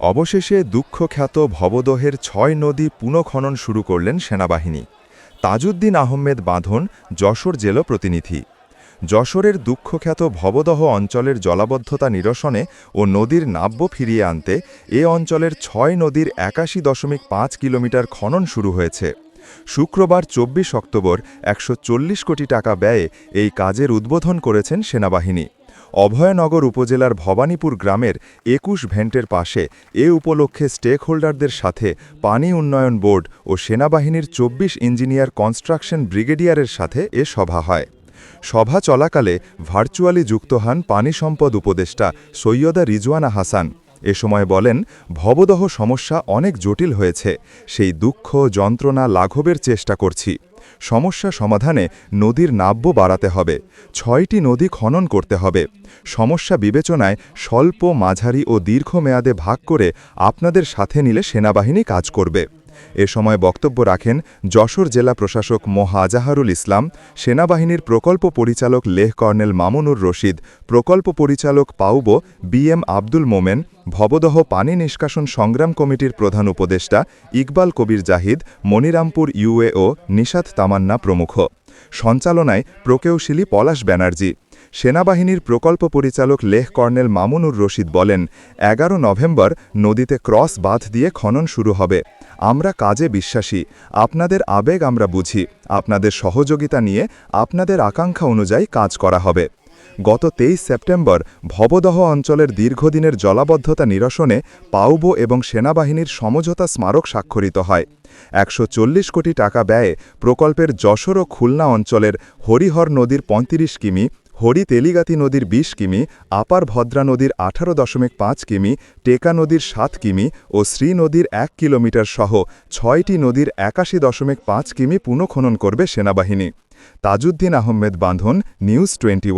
অবশেষে দুঃখখ্যাত ভবদহের ছয় নদী পুনঃখনন শুরু করলেন সেনাবাহিনী। তাজউদ্দিন আহমেদ বাঁধন যশোর জেলা প্রতিনিধি। যশোরের দুঃখখ্যাত ভবদহ অঞ্চলের জলাবদ্ধতা নিরসনে ও নদীর নাব্য ফিরিয়ে আনতে এ অঞ্চলের ছয় নদীর একাশি দশমিক পাঁচ কিলোমিটার খনন শুরু হয়েছে। শুক্রবার চব্বিশ অক্টোবর একশো চল্লিশ কোটি টাকা ব্যয়ে এই কাজের উদ্বোধন করেছেন সেনাবাহিনী। অভয়নগর উপজেলার ভবানীপুর গ্রামের একুশ ভেন্টের পাশে এ উপলক্ষে স্টেক হোল্ডারদের সাথে পানি উন্নয়ন বোর্ড ও সেনাবাহিনীর চব্বিশ ইঞ্জিনিয়ার কনস্ট্রাকশন ব্রিগেডিয়ারের সাথে এ সভা হয়। সভা চলাকালে ভার্চুয়ালি যুক্ত হন পানি সম্পদ উপদেষ্টা সৈয়দা রিজওয়ানা হাসান। এ সময় বলেন, ভবদহ সমস্যা অনেক জটিল হয়েছে, সেই দুঃখ, যন্ত্রণা লাঘবের চেষ্টা করছি। সমস্যা সমাধানে নদীর নাব্য বাড়াতে হবে, ছয়টি নদী খনন করতে হবে। সমস্যা বিবেচনায় স্বল্প, মাঝারি ও দীর্ঘমেয়াদে ভাগ করে আপনাদের সাথে নিলে সেনাবাহিনী কাজ করবে। এ সময় বক্তব্য রাখেন যশোর জেলা প্রশাসক মোহাজাহারুল ইসলাম, সেনাবাহিনীর প্রকল্প পরিচালক লেহ কর্নেল মামুনুর রশিদ, প্রকল্প পরিচালক পাউবো বি এম আব্দুল মোমেন, ভবদহ পানি নিষ্কাশন সংগ্রাম কমিটির প্রধান উপদেষ্টা ইকবাল কবির জাহিদ, মনিরামপুর ইউএও নিশাত তামান্না প্রমুখ। সঞ্চালনায় প্রকৌশলী পলাশ ব্যানার্জি। সেনাবাহিনীর প্রকল্প পরিচালক লেহ কর্নেল মামুনুর রশিদ বলেন, এগারো নভেম্বর নদীতে ক্রস বাঁধ দিয়ে খনন শুরু হবে। আমরা কাজে বিশ্বাসী। আপনাদের আবেগ আমরা বুঝি। আপনাদের সহযোগিতা নিয়ে আপনাদের আকাঙ্ক্ষা অনুযায়ী কাজ করা হবে। গত তেইশ সেপ্টেম্বর ভবদহ অঞ্চলের দীর্ঘদিনের জলাবদ্ধতা নিরসনে পাউবো এবং সেনাবাহিনীর সমঝোতা স্মারক স্বাক্ষরিত হয়। একশো চল্লিশ কোটি টাকা ব্যয়ে প্রকল্পের যশোর ও খুলনা অঞ্চলের হরিহর নদীর ৩৫ কিমি হরি তেলিগাতি নদীর ২০ কিমি, আপার ভদ্রা নদীর আঠারো দশমিক পাঁচ কিমি, টেকা নদীর সাত কিমি ও শ্রী নদীর এক কিলোমিটার সহ ছয়টি নদীর একাশি দশমিক পাঁচ কিমি পুনঃখনন করবে সেনাবাহিনী। তাজউদ্দিন আহমেদ বান্ধন, নিউজ টোয়েন্টি